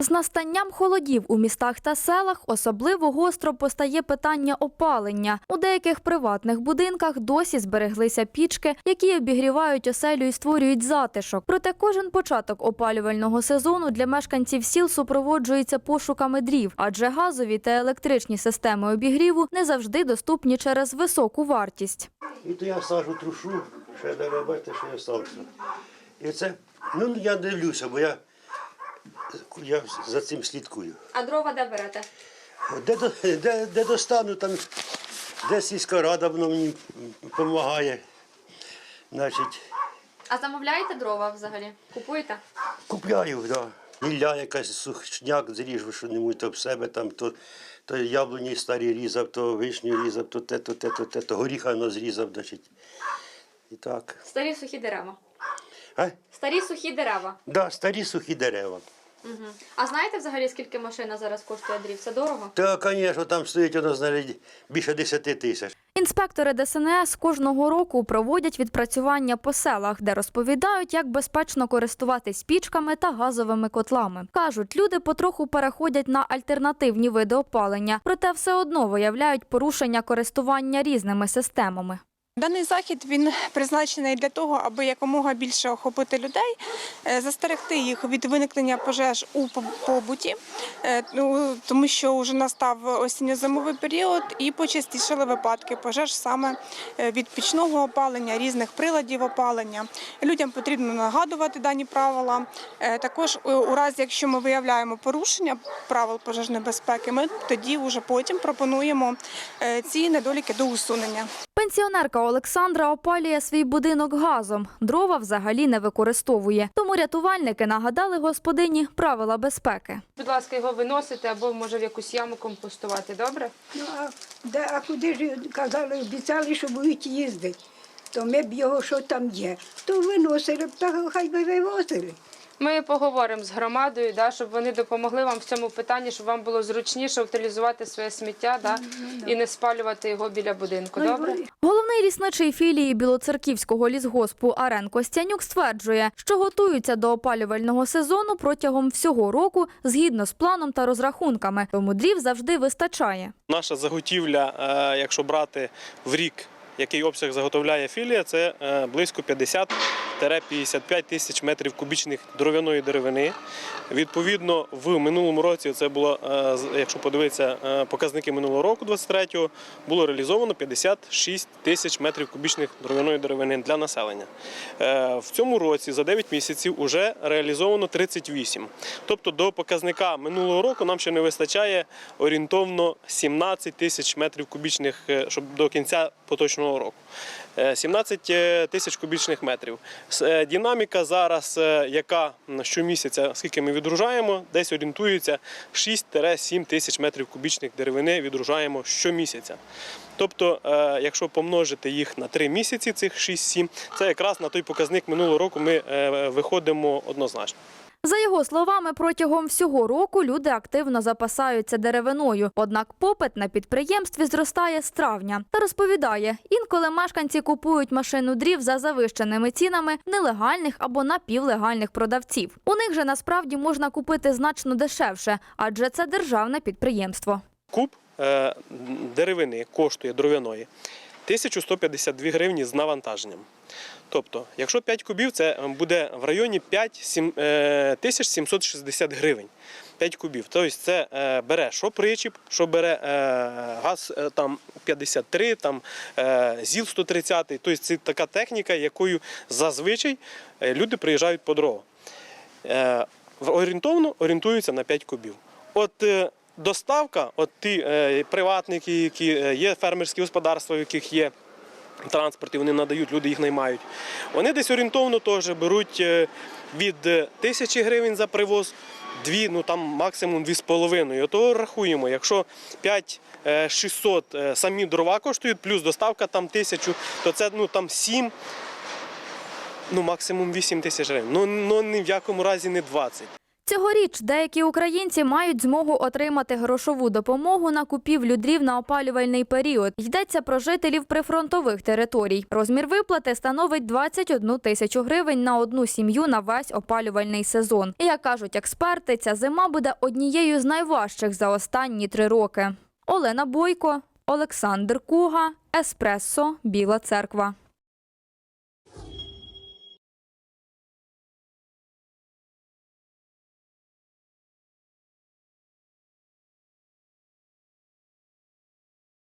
З настанням холодів у містах та селах особливо гостро постає питання опалення. У деяких приватних будинках досі збереглися пічки, які обігрівають оселю і створюють затишок. Проте кожен початок опалювального сезону для мешканців сіл супроводжується пошуками дрів, адже газові та електричні системи обігріву не завжди доступні через високу вартість. І то я сажу трушу, ще не робити, що я стався. І це, ну я дивлюся, бо я, я за цим слідкую. А дрова де берете? Де, де, де достану, там, де сільська рада воно мені допомагає. Значить, А замовляєте дрова взагалі? Купуєте? купляю, да. Гілля якась сухняк зріжу, що небудь то в себе там, то, то яблуні старі різав, то вишню різав, то те, то те, то те, то горіха воно зрізав, значить. І так. Старі сухі дерева. А? Старі сухі дерева. Да, старі сухі дерева. Угу. А знаєте взагалі, скільки машина зараз коштує дрів? Це дорого? Та, звісно, там стоїть воно знає, більше 10 тисяч. Інспектори ДСНС кожного року проводять відпрацювання по селах, де розповідають, як безпечно користуватись пічками та газовими котлами. Кажуть, люди потроху переходять на альтернативні види опалення, проте все одно виявляють порушення користування різними системами. Даний захід він призначений для того, аби якомога більше охопити людей, е, застерегти їх від виникнення пожеж у побуті, е, ну, тому що вже настав осінньо-зимовий період і почастішали випадки пожеж саме е, від пічного опалення, різних приладів опалення. Людям потрібно нагадувати дані правила. Також у разі, якщо ми виявляємо порушення правил пожежної безпеки, ми тоді вже потім пропонуємо ці недоліки до усунення. Пенсіонерка Олександра опалює свій будинок газом. Дрова взагалі не використовує. Тому рятувальники нагадали господині правила безпеки. Будь ласка, його виносити або може в якусь яму компостувати, добре? Ну, а, де, а куди ж казали, обіцяли, що будуть їздити, то ми б його, що там є, то виносили б, та хай би вивозили. Ми поговоримо з громадою, да, щоб вони допомогли вам в цьому питанні, щоб вам було зручніше утилізувати своє сміття да, і не спалювати його біля будинку. Добре? Головний лісничий філії Білоцерківського лісгоспу Арен Костянюк стверджує, що готуються до опалювального сезону протягом всього року згідно з планом та розрахунками. Тому дрів завжди вистачає. Наша заготівля, е, якщо брати в рік, який обсяг заготовляє філія, це е, близько 50-55 тисяч метрів кубічних дров'яної деревини. Відповідно, в минулому році це було, е, якщо подивитися е, показники минулого року, 23-го, було реалізовано 56 тисяч метрів кубічних дров'яної деревини для населення. В цьому році за 9 місяців вже реалізовано 38. Тобто до показника минулого року нам ще не вистачає орієнтовно 17 тисяч метрів кубічних, щоб до кінця поточного року. Е, 17 тисяч кубічних метрів. Е, Динаміка зараз, е, яка щомісяця, скільки ми відгружаємо, десь орієнтується 6-7 тисяч метрів кубічних деревини відгружаємо щомісяця. Тобто, е, якщо помножити їх на 3 місяці, цих 6-7, це якраз на той показник минулого року ми е, виходимо однозначно. За його словами, протягом всього року люди активно запасаються деревиною. Однак попит на підприємстві зростає з травня. Та розповідає, інколи мешканці купують машину дрів за завищеними цінами нелегальних або напівлегальних продавців. У них же насправді можна купити значно дешевше, адже це державне підприємство. Куб е, деревини коштує дров'яної 1152 гривні з навантаженням. Тобто, якщо 5 кубів, це буде в районі 5 сім- е, 1760 гривень. 5 кубів. Тобто це е, бере що причіп, що бере е, газ е, там 53, там е, ЗІЛ 130. Тобто це така техніка, якою зазвичай люди приїжджають по дрова. Орієнтовно орієнтуються на 5 кубів. От доставка, от ті е, приватники, які е, є фермерські господарства, в яких є транспорт, і вони надають, люди їх наймають. Вони десь орієнтовно теж беруть е, від е, тисячі гривень за привоз, дві, ну там максимум дві з половиною. Ото рахуємо, якщо 5 е, 600 е, самі дрова коштують, плюс доставка там тисячу, то це ну там 7 ну максимум 8 тисяч гривень. Ну, ну ні в якому разі не 20. Цьогоріч деякі українці мають змогу отримати грошову допомогу на купівлю дрів на опалювальний період. Йдеться про жителів прифронтових територій. Розмір виплати становить 21 тисячу гривень на одну сім'ю на весь опалювальний сезон. І як кажуть експерти, ця зима буде однією з найважчих за останні три роки. Олена Бойко, Олександр Куга, Еспресо, Біла Церква.